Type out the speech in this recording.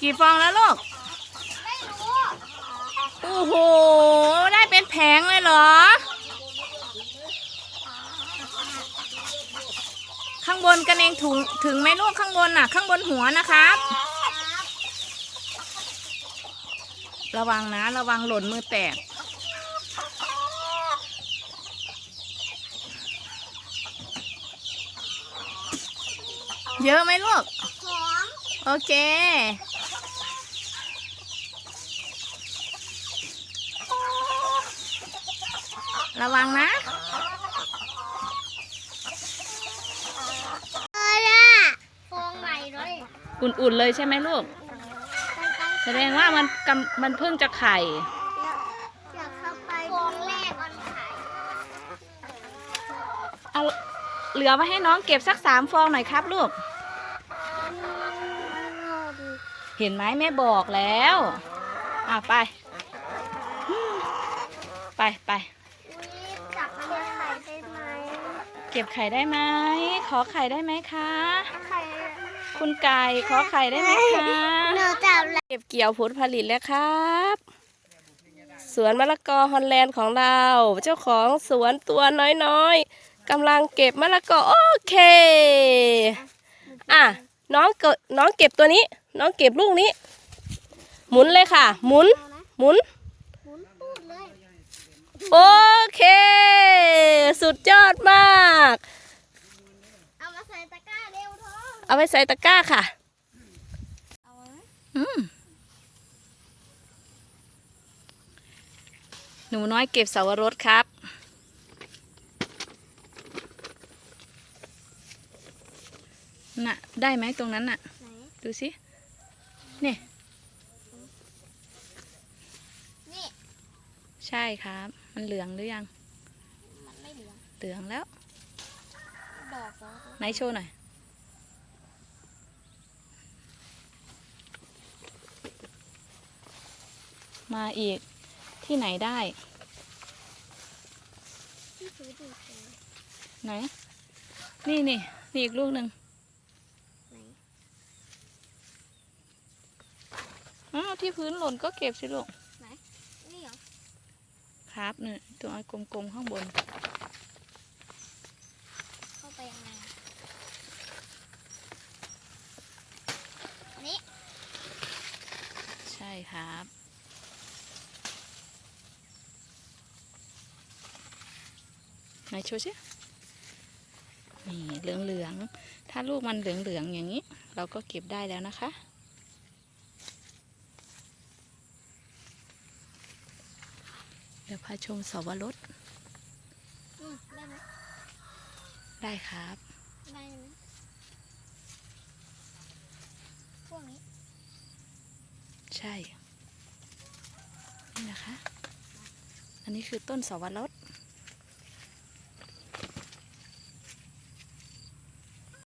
กี่ฟองแล้วลูกไม่รู้โอ้โห ได้เป็นแผงเลยเหรอ ข้างบนกันเองถึงถึงไหมลูกข้างบนน่ะ ข้างบนหัวนะครับ ระวังนะ ระวังหล่นมือแตกเยอะไหมลูกสองโอเค ระวังนะเออละฟองใหม่เลยอุ่นๆเลยใช่ไหมลูก แสดงว่ามันกำมันเพิ่งจะไข่ อยากเข้าไปฟองแรกมันขายเอาเหลือไว้ให้น้องเก็บสักสามฟองหน่อยครับลูก เห็นไหมแม่บอกแล้ว อะไป ไปไป อุ๊ยจับมันไข่ได้ไหม เก็บไข่ได้ไหม ขอไข่ได้ไหมคะไข่คุณไก่ขอไข่ได้ไหมคะหนูจับแล้วเก็บเกี่ยวผลผลิตแล้วครับ สวนมะละกอฮอลแลนด์ของเรา เจ้าของสวนตัวน้อยๆกำลังเก็บมะละกอโอเค อะน้องเก็บน้องเก็บตัวนี้ น้องเก็บลูกนี้ หมุนเลยค่ะ หมุนเอานะหมุนหมุนพูดเลยโอเค สุดยอดมาก เอามาใส่ตะกร้าเร็วท้องเอาไปใส่ตะกร้าค่ะ เอาไว้อืมหนูน้อยเก็บเสาวรสครับ น่ะ ได้ไหมตรงนั้นน่ะ ไหนดูสินี่นี่ ใช่ครับ มันเหลืองหรือยัง มันไม่เหลือง เหลืองแล้ว ดอกแล้วไหนโชว์หน่อย มาอีกที่ไหนได้ ที่ถือดูสิไหน นี่นี่นี่อีกลูกหนึ่งไหนอ้าวที่พื้นหล่นก็เก็บสิลูกนี่เหรอ ครับเนี่ยตัวไอ้กลมๆข้างบน เข้าไปยังไงนี่ ใช่ ครับ ไหนโชว์สินี่เหลืองๆถ้าลูกมันเหลืองๆอย่างนี้ เราก็เก็บได้แล้วนะคะ เดี๋ยวพาชมสวรสอืมได้ไหมได้ครับ ได้ไหมพวกนี้ ใช่ นี่นะคะ อันนี้คือต้นสวรส